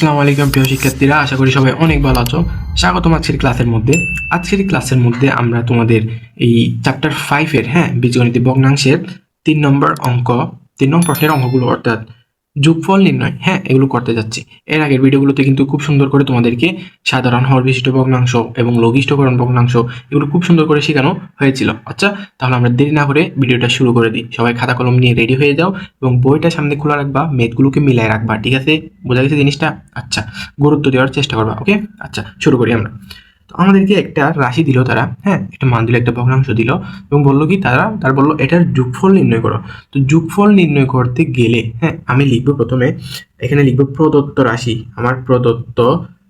আসসালামু আলাইকুম, প্রিয় শিক্ষার্থীরা। আশা করি সবাই অনেক ভালো আছো। স্বাগত আজকের ক্লাসের মধ্যে। আজকের ক্লাসের মধ্যে আমরা তোমাদের এই চ্যাপ্টার ফাইভের হ্যাঁ বীজগণিত ভগ্নাংশের তিন নম্বর অঙ্ক, তিন নম্বর প্রশ্নের অঙ্কগুলো, অর্থাৎ যোগফল নির্ণয়। হ্যাঁ এগুলো করতে যাচ্ছি। এর আগের ভিডিওগুলোতে কিন্তু খুব সুন্দর করে তোমাদেরকে সাধারণ হর বিশিষ্ট ভগ্নাংশ এবং লঘিষ্ঠকরণ ভগ্নাংশ এগুলো খুব সুন্দর করে শেখানো হয়েছিল। আচ্ছা তাহলে আমরা দেরি না করে ভিডিওটা শুরু করে দিই। সবাই খাতা কলম নিয়ে রেডি হয়ে যাও এবং বইটা সামনে খোলা রাখবা মেথগুলোকে মিলাই রাখবা, ঠিক আছে? বোঝা গেছে জিনিসটা? আচ্ছা গুরুত্ব দেওয়ার চেষ্টা করবা, ওকে? আচ্ছা শুরু করি আমরা। তো আমাদেরকে একটা রাশি দিল তারা হ্যাঁ? একটা মান দিল, একটা ভগ্নাংশ দিল এবং বলল কি তারা, তার বলল, এটার যুগফল নির্ণয় করো। তো যোগফল নির্ণয় করতে গেলে হ্যাঁ আমি লিখব প্রথমে, এখানে লিখব প্রদত্ত রাশি, আমার প্রদত্ত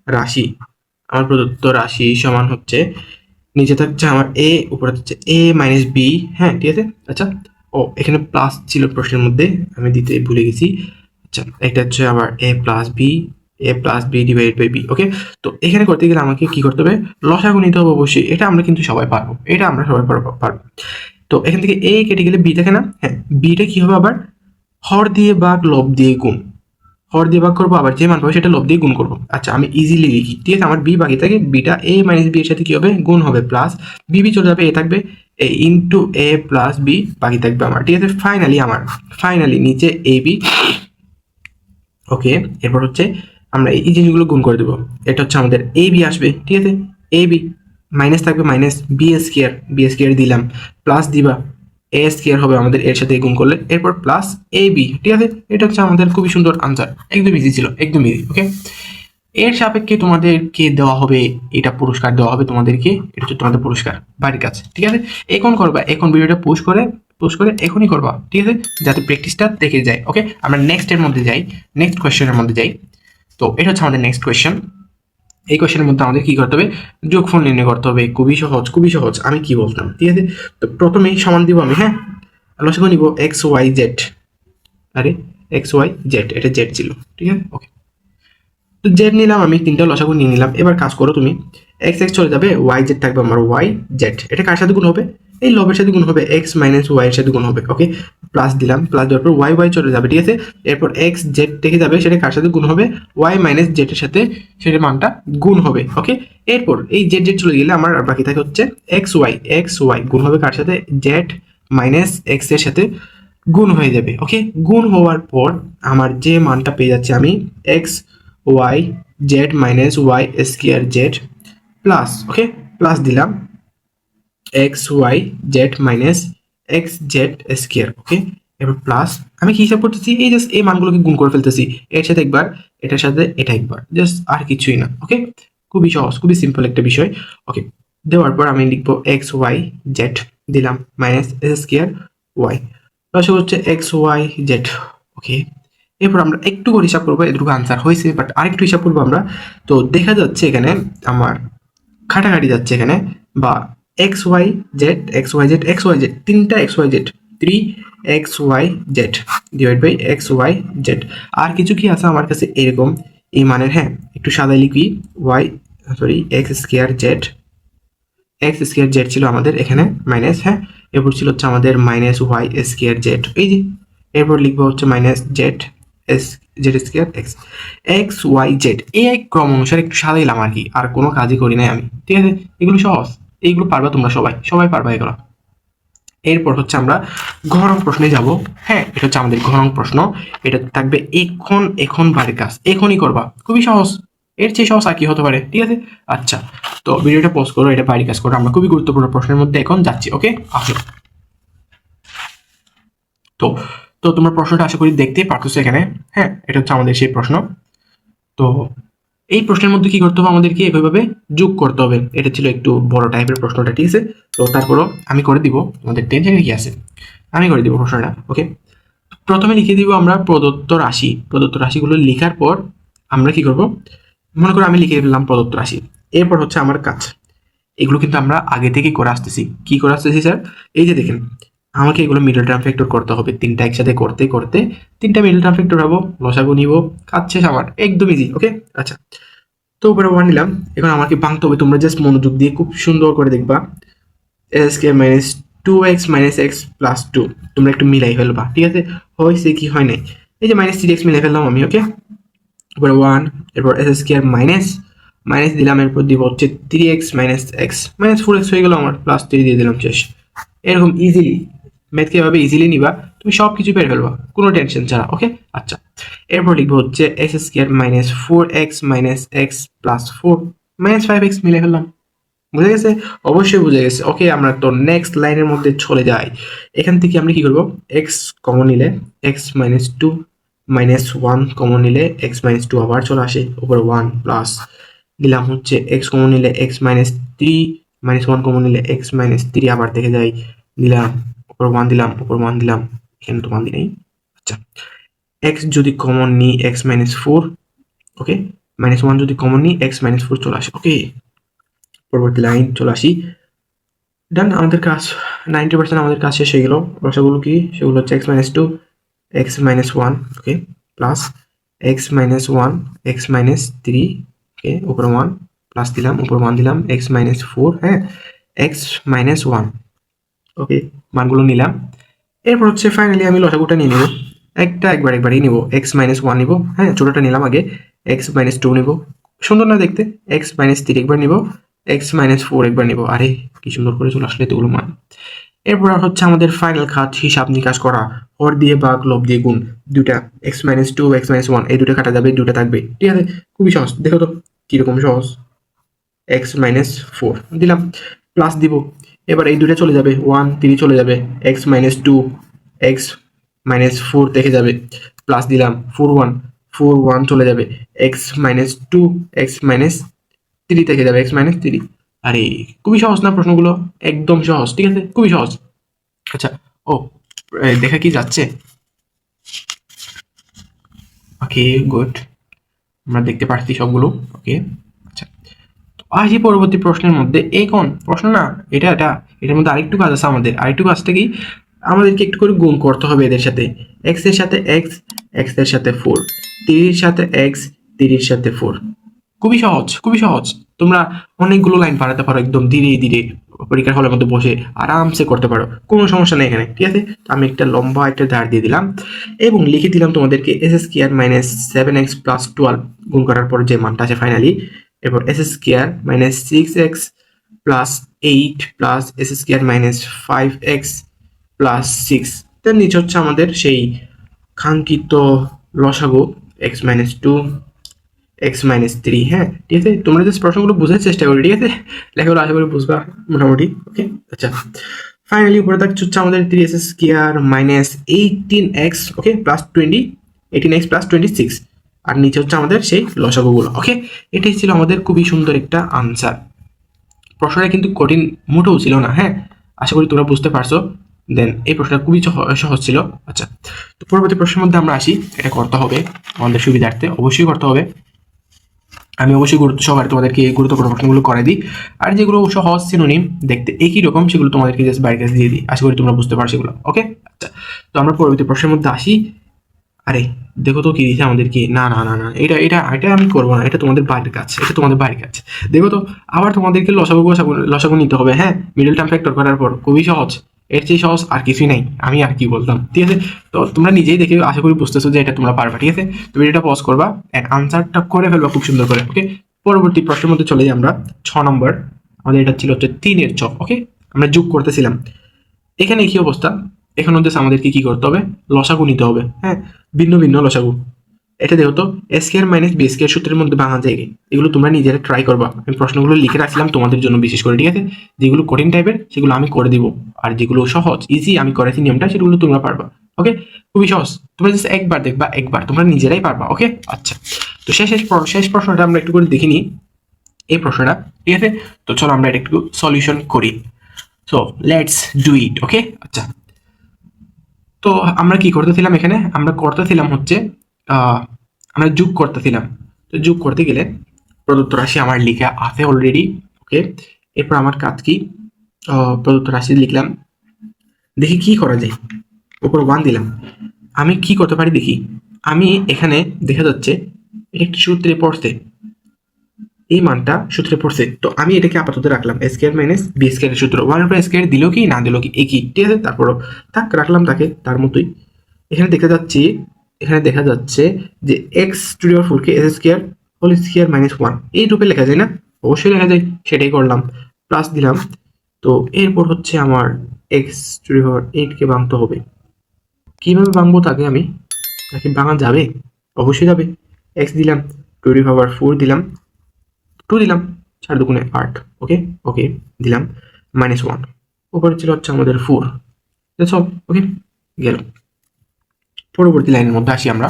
রাশি, আমার প্রদত্ত রাশি সমান হচ্ছে, নিচে থাকছে আমার এ উপরে হচ্ছে এ মাইনাস বি হ্যাঁ ঠিক আছে? আচ্ছা ও, এখানে প্লাস ছিল প্রশ্নের মধ্যে, আমি দিতে ভুলে গেছি। আচ্ছা এটা হচ্ছে আবার A plus B A plus B divide by B okay তো এখানে করতে গেলে আমাকে কি করতে হবে? লসাগু নিতে হবে অবশ্যই। এটা আমরা কিন্তু সবাই পারব। এটা আমরা সবাই পারব তো এখান থেকে এ কেটে গেলে বি থাকে না হ্যাঁ বিটা কি হবে আবার? হর দিয়ে বা লব দিয়ে গুণ। হর দিয়ে ভাগ করব, আবার যে মান পাবো সেটা লব দিয়ে গুণ করব। আচ্ছা আমি ইজিলি লিখি। ঠিক আছে, আমার বি বাকি থাকে। বিটা এ মাইনাস বি এর সাথে কি হবে? গুণ হবে প্লাস বি বি চলে যাবে এ থাকবে। A into A plus B বাকি থাকবে আমার। ঠিক আছে ফাইনালি আমার। ফাইনালি নিচে এ বি ওকে এরপর হচ্ছে আমরা এই জিনিসগুলো গুণ করে দেবো। এটা হচ্ছে আমাদের এ বি আসবে, ঠিক আছে? এ বি মাইনাস থাকবে minus B square B S দিলাম। প্লাস দিবা এ এস কেয়ার হবে আমাদের এর সাথে গুণ করলে। এরপর প্লাস এ বি ঠিক আছে? এটা হচ্ছে আমাদের খুবই সুন্দর আনসার একদম ইজি ছিল, একদম ইজি ওকে এর সাপেক্ষে তোমাদেরকে দেওয়া হবে, এটা পুরস্কার দেওয়া হবে তোমাদেরকে, এটা হচ্ছে তোমাদের পুরস্কার, বাড়ির কাছে, ঠিক আছে? এখন করবা, এখন ভিডিওটা পোস্ট করে পোস্ট করে এখনই করবা, ঠিক আছে? যাতে প্র্যাকটিসটা দেখে যায় ওকে আমরা নেক্সট এর মধ্যে যাই নেক্সট কোয়েশ্চেনের মধ্যে যাই। তো এটা হচ্ছে আমাদের নেক্সট কোয়েশ্চেন এই কোয়েশ্চেনের মধ্যে আমাদের কি করতে হবে? যোগফল নির্ণয় করতে হবে। খুবই সহজ খুবই সহজ। আমি কি বলতাম? ঠিক আছে? তো প্রথমেই সমান দিব আমি হ্যাঁ? লসগো নিব এক্স ওয়াই জেড আরে এক্স ওয়াই জেড এটা জেড ছিল। ঠিক আছে? ওকে তো জেড নিলাম আমি, তিনটা লসাগু নিয়ে নিলাম। এবার কাজ করো তুমি। এক্স এক্স চলে যাবে ওয়াই জেড থাকবে আমার ওয়াই জেড এটা কার সাথে গুণ হবে? এই লবের সাথে গুণ হবে এক্স মাইনাস ওয়াই এর সাথে গুণ হবে ওকে প্লাস দিলাম প্লাস দেওয়ার পর ওয়াই ওয়াই চলে যাবে, ঠিক আছে? এরপর এক্স জেড থেকে যাবে, সেটা কার সাথে গুণ হবে? ওয়াই মাইনাস জেড এর সাথে সেটা মানটা গুণ হবে ওকে এরপর এই জেড জেড চলে গেলে আমার বাকি থাকে হচ্ছে এক্স ওয়াই এক্স ওয়াই গুণ হবে কার সাথে? জেড মাইনাস এক্সের সাথে গুণ হয়ে যাবে ওকে গুণ হওয়ার পর আমার যে মানটা পেয়ে যাচ্ছে আমি X Y Z minus Y square Z plus okay plus দিলাম X Y Z minus X Z square okay এবার প্লাস আমি কি হিসাব করতেছি? এই জাস্ট এই মানগুলোকে গুণ করে ফেলতেছি। এর সাথে একবার, এটার সাথে এটা একবার। জাস্ট আর কিছুই না ওকে খুবই সহজ, খুবই সিম্পল একটা বিষয় ওকে দেওয়ার পর আমি লিখব এক্স ওয়াই জেড দিলাম minus S square Y plus হচ্ছে এক্স ওয়াই জেড ওকে এরপর আমরা একটু করে হিসাব করব এটুকু আনসার হয়েছে বাট আরেকটু হিসাব করব আমরা। তো দেখা যাচ্ছে এখানে আমার, খাটাখাটি যাচ্ছে এখানে, বা X Y Z X Y Z X Y Z তিনটা X Y Z three X Y Z divide by X Y Z আর কিছু কি আছে আমার কাছে? এরকম, এই মানের হ্যাঁ একটু সাদা লিখি Y sorry X square Z X square Z ছিল আমাদের এখানে মাইনাস হ্যাঁ এরপর ছিল হচ্ছে আমাদের মাইনাস ওয়াই স্কোয়ার জেড এই যে, এরপর লিখব হচ্ছে minus Z S Z square X X Y Z এই ক্রম অনুসারে একটু সাজাইলাম আর কি, আর কোনো কাজই করি নাই আমি, ঠিক আছে? এগুলো সহজ। এইগুলো পারবা তোমরা সবাই। সবাই পারবা এগুলো। এরপর হচ্ছে আমরা ঘরং প্রশ্নে যাব। হ্যাঁ এটা হচ্ছে আমাদের ঘরং প্রশ্ন। এটা থাকবে এখন এখন বাড়ির কাজ। এখনই করবা। খুবই সহজ। এর চেয়ে সহজ আর কি হতে পারে, ঠিক আছে? আচ্ছা তো ভিডিওটা পোস্ট করো, এটা বাড়ির কাজ করো। আমরা খুবই গুরুত্বপূর্ণ প্রশ্নের মধ্যে এখন যাচ্ছি, ওকে? আসো। তো তো তোমরা প্রশ্নটা আশা করি দেখতেই পারতেছো এখানে। হ্যাঁ এটা হচ্ছে আমাদের সেই প্রশ্ন। তো এই প্রশ্নের মধ্যে কি করতে হবে? আমাদেরকে এভাবে যোগ করতে হবে। এটা ছিল একটু বড় টাইপের প্রশ্নটা, ঠিক আছে? তো তারপরও আমি করে দিব। তোমাদের টেনশনে কি আছে? আমি করে দিব প্রশ্নটা ওকে প্রথমে লিখে দিব আমরা প্রদত্ত রাশি। প্রদত্ত রাশিগুলো লেখার পর আমরা কি করব? মনে করো আমি লিখে দিলাম প্রদত্ত রাশি। এরপর হচ্ছে আমার কাজ। এগুলো কিন্তু আমরা আগে থেকেই করে আসতেছি। কি করে আসতেছি, স্যার? এই যে দেখেন আমাকে এগুলো মিডল টার্ম ফ্যাক্টর করতে হবে। তিনটা একসাথে করতে করতে তিনটা মিডল টার্ম ফ্যাক্টর হব, লসাগু নিব, কাজ শেষ আমার একদম ইজি ওকে আচ্ছা তো উপরে ওয়ান নিলাম। এখন আমাকে ভাঙতে হবে। তোমরা জাস্ট মনোযোগ দিয়ে খুব সুন্দর করে দেখবা। Square minus two X minus X plus two তোমরা একটু মিলাই ফেলবা, ঠিক আছে? হয়েছে কি হয় নাই? এই যে মাইনাস থ্রি এক্স মিলাই ফেললাম আমি ওকে এরপর ওয়ান এরপর এস স্কোয়ার মাইনাস মাইনাস দিলাম, এরপর দিব হচ্ছে three X minus X minus four X হয়ে গেল আমার প্লাস থ্রি দিয়ে দিলাম শেষ। এরকম ইজিলি ম্যাথকে এভাবে ইজিলি নিবা, তুমি সব কিছু পেরে ফেলবা, কোনো টেনশন ছাড়া ওকে আচ্ছা এরপর লিখব হচ্ছে X square minus four X minus X plus four minus five X মিলে ফেললাম, বুঝে গেছে? অবশ্যই বুঝে গেছে ওকে আমরা তো নেক্সট লাইনের মধ্যে চলে যাই, এখান থেকে আমরা কি করব? এক্স কমন নিলে X minus two minus one common নিলে এক্স মাইনাস টু আবার চলে আসে, উপরে ওয়ান প্লাস দিলাম হচ্ছে এক্স কমন নিলে X minus three minus one common নিলে এক্স মাইনাস থ্রি আবার দেখে যাই, দিলাম উপর ওয়ান দিলাম উপর ওয়ান দিলাম, এখানে তো ওয়ান দি নেই আচ্ছা এক্স যদি কমন নিই X minus four okay minus one যদি কমন নিই এক্স মাইনাস ফোর চলে আসে ওকে পরবর্তী লাইন চলে আসি। ডান আমাদের কাজ নাইনটি পার্সেন্ট আমাদের কাজ শেষ হয়ে গেল। রসাগুলো কি? সেগুলো হচ্ছে X minus two X minus one okay plus X minus one X minus three okay উপরে ওয়ান প্লাস দিলাম, উপরে ওয়ান দিলাম এক্স মাইনাস ফোর হ্যাঁ? এক্স মাইনাস ওয়ান ওকে মানগুলো নিলাম। এরপর হচ্ছে ফাইনালি আমি লসাগুটা নিয়ে নেব। একটা একবার একবারই নিব। এক্স মাইনাস ওয়ান নিব। হ্যাঁ ছোটোটা নিলাম আগে। এক্স মাইনাস টু নিব। সুন্দর না দেখতে? এক্স মাইনাস থ্রি একবার নিব। এক্স মাইনাস ফোর একবার নিব। আরে, কি সুন্দর করে চলে আসলে এতগুলো মান। এরপর হচ্ছে আমাদের ফাইনাল কাজ হিসাব নিকাশ করা। হর দিয়ে বা লব দিয়ে গুণ। দুটা X minus two X minus one এই দুটো কাটা যাবে দুটো থাকবে। ঠিক আছে? খুবই সহজ। দেখো তো, কীরকম সহজ। এক্স মাইনাস ফোর দিলাম। প্লাস দিব। এবার এই দুটো চলে যাবে। ওয়ান থ্রি চলে যাবে। X minus two X minus four দেখে যাবে। প্লাস দিলাম ফোর ওয়ান ফোর ওয়ান চলে যাবে। X minus two X minus three থেকে যাবে এক্স মাইনাস থ্রি আরে, খুবই সহজ না প্রশ্নগুলো? একদম সহজ, ঠিক আছে? খুবই সহজ। আচ্ছা ও দেখা কি যাচ্ছে? ওকে গুড আমরা দেখতে পাচ্ছি সবগুলো। ওকে আসি পরবর্তী প্রশ্নের মধ্যে এই কোন? প্রশ্ন না, এটা এটা, এটার মধ্যে আরেকটু কাজ আছে আমাদের। আরেকটু কাজটা কি? আমাদেরকে একটু করে গুণ করতে হবে এদের সাথে। এক্সের সাথে এক্স এক্সের সাথে ফোর তিরির সাথে এক্স তিরির সাথে ফোর খুবই সহজ খুবই সহজ। তোমরা অনেকগুলো লাইন পাঠাতে পারো একদম ধীরে ধীরে, পরীক্ষার হলের মধ্যে বসে আরামসে করতে পারো। কোনো সমস্যা নেই এখানে, ঠিক আছে? আমি একটা লম্বা একটা ধার দিয়ে দিলাম। এবং লিখে দিলাম তোমাদেরকে S square minus seven X plus twelve গুণ করার পর যে মানটা আছে ফাইনালি এরপর S square minus six X plus eight plus S square minus five X plus six তার নিচে হচ্ছে আমাদের সেই কাঙ্ক্ষিত লসাগু X minus two X minus three হ্যাঁ? ঠিক আছে? তোমরা যে প্রশ্নগুলো বোঝার চেষ্টা করো, ঠিক আছে? লেখাগুলো আশা করি বুঝবা মোটামুটি ওকে আচ্ছা। ফাইনালি উপরে থাকছে হচ্ছে আমাদের three S square minus eighteen X okay plus twenty eighteen X plus twenty six আর নিচে হচ্ছে আমাদের সেই লসাগুগুলো ওকে এটাই ছিল আমাদের খুবই সুন্দর একটা আনসার প্রশ্নটা কিন্তু কঠিন মোটেও ছিল না হ্যাঁ? আশা করি তোমরা বুঝতে পারছ। দেন এই প্রশ্নটা খুবই সহ- সহজ ছিল। আচ্ছা তো পরবর্তী প্রশ্নের মধ্যে আমরা আসি। এটা করতে হবে আমাদের সুবিধার্থে, অবশ্যই করতে হবে। আমি অবশ্যই গুরুত্ব সহকারে তোমাদেরকে এই গুরুত্বপূর্ণ প্রশ্নগুলো করে দিই। আর যেগুলো সহজ সিনোনিম দেখতে একই রকম, সেগুলো তোমাদেরকে জাস্ট বাইরের কাছে দিয়ে দিই। আশা করি তোমরা বুঝতে পারছ সেগুলো ওকে আচ্ছা তো আমরা পরবর্তী প্রশ্নের মধ্যে আসি। আরে দেখো তো কি দিয়েছে আমাদেরকে। না না না না, এটা এটা এটা আমি করব না, এটা তোমাদের বাইরের কাছে এটা তোমাদের বাইরের কাছে দেখো তো, আবার তোমাদেরকে লসাগু লসাগু নিতে হবে হ্যাঁ? মিডল টার্ম ফ্যাক্টর করার পর, খুবই সহজ। এর চেয়ে সহজ আর কিছুই নাই, আমি আর কি বলতাম, ঠিক আছে? তো তোমরা নিজেই দেখে আশা করি বুঝতেছো যে এটা তোমরা পারবা, ঠিক আছে? তুমি এটা পজ করবা অ্যান্ড আনসারটা করে ফেলবা খুব সুন্দর করে ওকে পরবর্তী প্রশ্নের মধ্যে চলে যাই আমরা, ছ নম্বর আমাদের এটা ছিল হচ্ছে তিনের ছ ওকে আমরা যোগ করতেছিলাম। এখানে কি অবস্থা? এখানে হচ্ছে আমাদেরকে কি করতে হবে? লসাগু নিতে হবে। হ্যাঁ? ভিন্ন ভিন্ন লসাগু। এটা দেখো তো এসকের মাইনাস বি এর সূত্রের মধ্যে ভাঙা যায় এগুলো তোমরা নিজেরা ট্রাই করবা। আমি প্রশ্নগুলো লিখে রাখছিলাম তোমাদের জন্য বিশেষ করে, ঠিক আছে? যেগুলো কঠিন টাইপের সেগুলো আমি করে দিব। আর যেগুলো সহজ ইজি আমি করেছি নিয়মটা, সেগুলো তোমরা পারবা। ওকে খুবই সহজ। তোমরা জাস্ট একবার দেখবা, একবার। তোমরা নিজেরাই পারবা ওকে আচ্ছা। তো শেষ শেষ শেষ প্রশ্নটা আমরা একটু করে দেখে নিই। এই প্রশ্নটা, ঠিক আছে? তো চলো আমরা এটা একটু সলিউশন করি। So let's do it okay আচ্ছা। তো আমরা কি করতেছিলাম এখানে? আমরা করতেছিলাম হচ্ছে আমরা যোগ করতেছিলাম। তো যোগ করতে গেলে প্রদত্ত রাশি আমার লিখা আছে অলরেডি ওকে? এরপর আমার কাজ কি? প্রদত্ত রাশি লিখলাম। দেখি কি করা যায়। উপর ওয়ান দিলাম। আমি কি করতে পারি দেখি? আমি এখানে দেখা যাচ্ছে একটি সূত্রে পড়ছে। এই মানটা সূত্রে পড়ছে। তো আমি এটাকে আপাতত রাখলাম স্কোয়ার মাইনাস বি স্কোয়ারের সূত্র। ওয়ান উপর স্কোয়ার দিল কি, না দিল কি একই ঠিক আছে, তারপরও থাক, রাখলাম তাকে, তার মতোই। এখানে দেখতে যাচ্ছি, এখানে দেখা যাচ্ছে যে এক্স পাওয়ার ফোরকে s square whole square minus one এই রূপে লেখা যায় না? অবশ্যই লেখা যায়, সেটাই করলাম প্লাস দিলাম। তো এরপর হচ্ছে আমার এক্স দি পাওয়ার এইটকে ভাঙতে হবে। কীভাবে ভাঙবো তাকে আমি? তাকে ভাঙা যাবে? অবশ্যই যাবে। এক্স দিলাম টু পাওয়ার ফোর দিলাম। টু দিলাম, চার দুগুণে আট ওকে ওকে দিলাম মাইনাস ওয়ান উপরে ছিল হচ্ছে আমাদের ফোর সব ওকে গেল। পরবর্তী লাইনের মধ্যে আসি আমরা,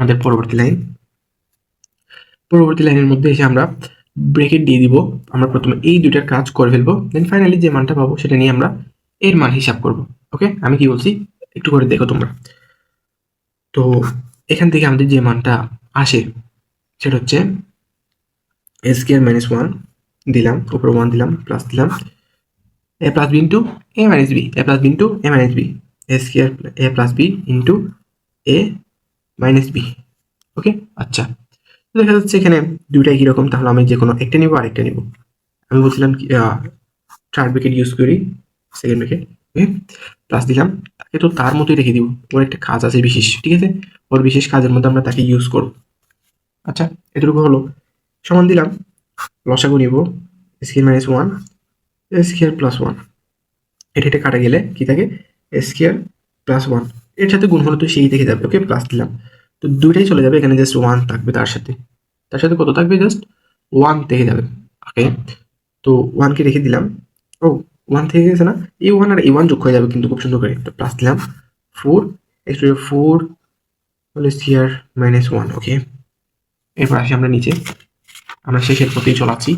আমাদের পরবর্তী লাইন। পরবর্তী লাইনের মধ্যে এসে আমরা ব্রেকেট দিয়ে দিব। আমরা প্রথমে এই দুইটার কাজ করে ফেলব দেন ফাইনালি যে মানটা পাবো সেটা নিয়ে আমরা এর মান হিসাব করব ওকে আমি কি বলছি? একটু করে দেখো তোমরা। তো এখান থেকে আমাদের যে মানটা আসে, সেটা হচ্ছে স্কোয়ার মাইনাস ওয়ান দিলাম, উপরে ওয়ান দিলাম প্লাস দিলাম। A plus b into a minus b a plus b into a minus b a square a plus b into a minus b okay আচ্ছা। দেখা যাচ্ছে এখানে দুইটাই কীরকম, তাহলে আমি যে কোনো একটা নিব, আরেকটা নিব। আমি বলছিলাম কি থার্ড ব্রেকেট ইউজ করি সেকেন্ড ব্রেকেট ওকে প্লাস দিলাম, তাকে তো তার মতোই রেখে দিব। ওর একটা কাজ আছে বিশেষ, ঠিক আছে? ওর বিশেষ কাজের মধ্যে আমরা তাকে ইউজ করব। আচ্ছা এটুকু হলো। সমান দিলাম, লসাগু নিব square minus one square plus one এটা এটা কাটা গেলে কি থাকে? স্কোয়ার প্লাস ওয়ানের সাথে গুণ হলে তো সেই দেখে যাবে ওকে প্লাস দিলাম। তো দুইটাই চলে যাবে, এখানে জাস্ট ওয়ান থাকবে তার সাথে। তার সাথে কত থাকবে? জাস্ট ওয়ান থেকে যাবে ওকে তো ওয়ানকে রেখে দিলাম। ও ওয়ান থেকে গেছে না? এই ওয়ান আর এই ওয়ান যোগ হয়ে যাবে কিন্তু খুব সুন্দর করে। তো প্লাস দিলাম ফোর এক্স ফোর হলে সিয়ার মাইনাস ওয়ান ওকে এরপর আসি আমরা নিচে। আমরা শেষের পথেই চলাচ্ছি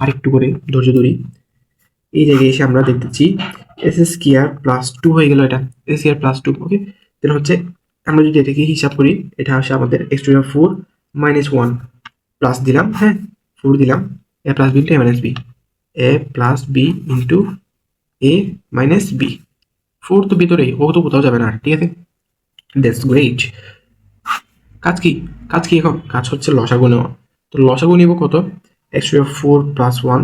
আরেকটু করে ধৈর্য ধরি। এই জায়গায় এসে আমরা দেখতেছি s s square plus two হয়ে গেল এটা। S square plus two okay then হচ্ছে আমরা যদি এটাকে হিসাব করি, এটা আসে আমাদের x to four minus one plus দিলাম হ্যাঁ? ফোর দিলাম। A plus b into a minus b a plus b into a minus b four তো ভিতরেই ও তো কোথাও যাবে না, ঠিক আছে? দ্যাটস গ্রেট কাজ কি? কাজ কি এখন? কাজ হচ্ছে লসাগু নেওয়া। তো লসাগু নিব কত? X to four plus one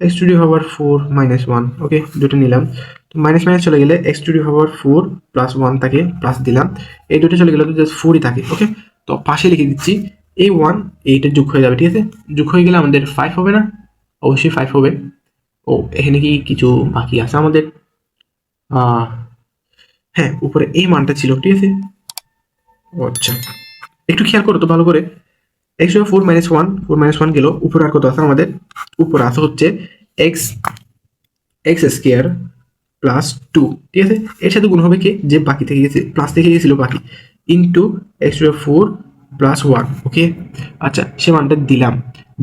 x to power four minus one okay দুটো নিলাম। তো মাইনাস মাইনাস চলে গেলে x to power four plus one থাকে প্লাস দিলাম। এই দুটো চলে গেলে তো জাস্ট ফোরই থাকে ওকে তো পাশে লিখে দিচ্ছি এই ওয়ান এইটা যোগ হয়ে যাবে, ঠিক আছে? যোগ হয়ে গেলে আমাদের ফাইভ হবে না? অবশ্যই ফাইভ হবে। ও, এখানে কি কিছু বাকি আছে আমাদের? হ্যাঁ উপরে এই মানটা ছিল, ঠিক আছে? ও আচ্ছা। একটু খেয়াল করো তো ভালো করে। X four minus one four minus one গেল। উপরে আর কত আছে আমাদের? উপরে আছে হচ্ছে x x square plus two ঠিক আছে? এর সাথে গুণ হবে কি? যে বাকি থেকে গেছে প্লাস থেকে গেছিল বাকি into x to four plus one okay আচ্ছা সে মানটা দিলাম।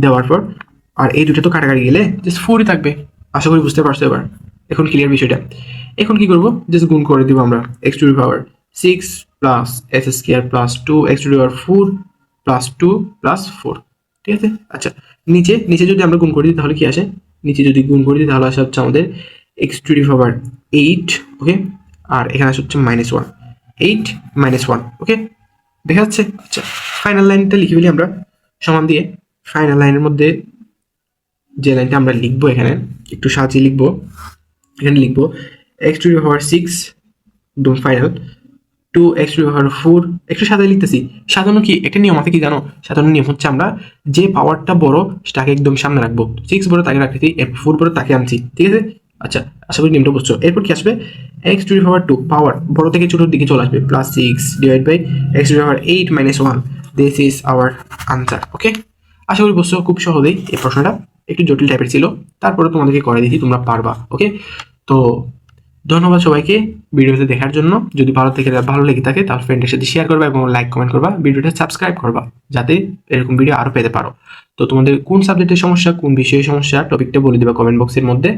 দেওয়ার পর, আর এই দুটো তো কাটাকাটি গেলে জাস্ট ফোরই থাকবে। আশা করি বুঝতে পারছ এবার। এখন ক্লিয়ার বিষয়টা। এখন কি করব? জাস্ট গুণ করে দিব আমরা। X to power six plus s square plus two x to power four plus two plus four ঠিক আছে? আচ্ছা নিচে নিচে যদি আমরা গুণ করে, তাহলে কি আসে? নিচে যদি গুণ করে, তাহলে আসে হচ্ছে আমাদের x to power eight okay আর এখানে আসে হচ্ছে minus one eight minus one okay দেখা যাচ্ছে? আচ্ছা ফাইনাল লাইনটা লিখে ফেলি আমরা, সমান দিয়ে ফাইনাল লাইনের মধ্যে যে লাইনটা আমরা লিখব এখানে, একটু সাজিয়ে লিখব, এখানে লিখব এক্স টু পাওয়ার সিক্স একদম final two x to power four একটু সাজায় লিখতেছি। সাজানো কি? একটা নিয়ম আছে কি জানো? সাজানোর নিয়ম হচ্ছে আমরা যে পাওয়ারটা বড়, সেটাকে একদম সামনে রাখব। সিক্স বড় তাকে রাখতেছি ফোর বড় তাকে আনছি। ঠিক আছে? আচ্ছা আশা করি নিয়মটা বুঝছ। এরপর কি আসবে? X to power two power বড় থেকে ছোটোর দিকে চলে আসবে plus six divide by x to power eight minus one this is our answer okay আশা করি বুঝছ, খুব সহজেই এই প্রশ্নটা একটু জটিল টাইপের ছিল। তারপরে তোমাদেরকে করে দিচ্ছি তোমরা পারবা ওকে তো ধন্যবাদ সবাইকে ভিডিওতে দেখার জন্য। যদি ভালো থেকে ভালো লেগে থাকে, তাহলে ফ্রেন্ডের সাথে শেয়ার করবা এবং লাইক কমেন্ট করবা। ভিডিওটা সাবস্ক্রাইব করবা, যাতে এরকম ভিডিও আরও পেতে পারো। তো তোমাদের কোন সাবজেক্টের সমস্যা, কোন বিষয়ে সমস্যা টপিকটা বলে দেবা কমেন্ট বক্সের মধ্যে।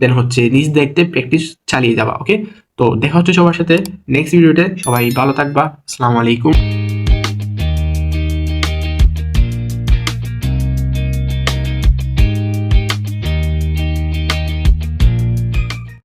দেন হচ্ছে নিজ দায়িত্বে প্র্যাকটিস চালিয়ে যাবা ওকে তো দেখা হচ্ছে সবার সাথে। নেক্সট ভিডিওতে সবাই ভালো থাকবা। আসসালামু আলাইকুম।